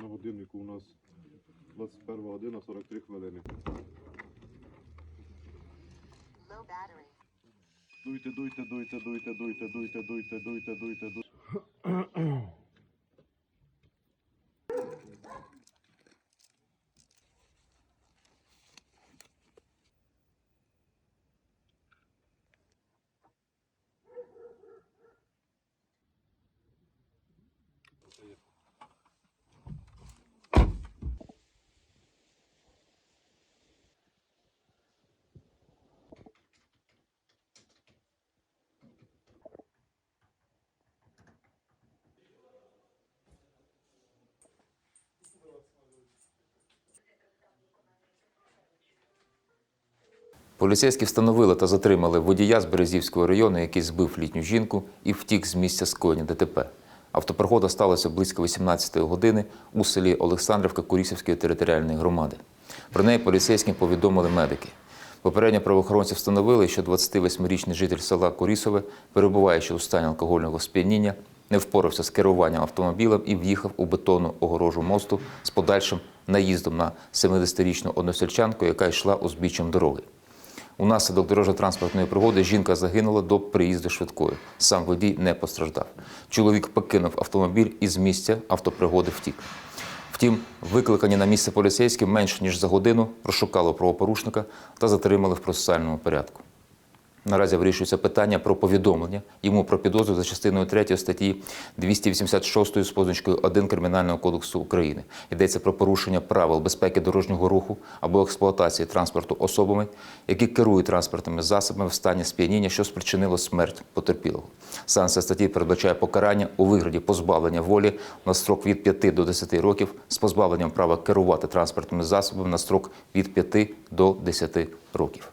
На годиннику у нас 21 година 43 хвилини. Дуйте, дуйте, дуйте, дуйте, дуйте, дуйте, дуйте, дуйте, дуйте, дуйте. Поліцейські встановили та затримали водія з Березівського району, який збив літню жінку і втік з місця скоєння ДТП. Автопригода сталася близько 18-ї години у селі Олександрівка Курісівської територіальної громади. Про неї поліцейським повідомили медики. Попередньо правоохоронці встановили, що 28-річний житель села Курісове, перебуваючи у стані алкогольного сп'яніння, не впорався з керуванням автомобілем і в'їхав у бетонну огорожу мосту з подальшим наїздом на 70-річну односельчанку, яка йшла узбіччям дороги. Унаслідок дорожньо-транспортної пригоди жінка загинула до приїзду швидкої. Сам водій не постраждав. Чоловік покинув автомобіль і з місця автопригоди втік. Втім, викликані на місце поліцейські менш ніж за годину розшукали правопорушника та затримали в процесуальному порядку. Наразі вирішується питання про повідомлення йому про підозру за частиною 3 статті 286 з позначкою 1 Кримінального кодексу України. Йдеться про порушення правил безпеки дорожнього руху або експлуатації транспорту особами, які керують транспортними засобами в стані сп'яніння, що спричинило смерть потерпілого. Санкція статті передбачає покарання у вигляді позбавлення волі на строк від 5 до 10 років з позбавленням права керувати транспортними засобами на строк від 5 до 10 років.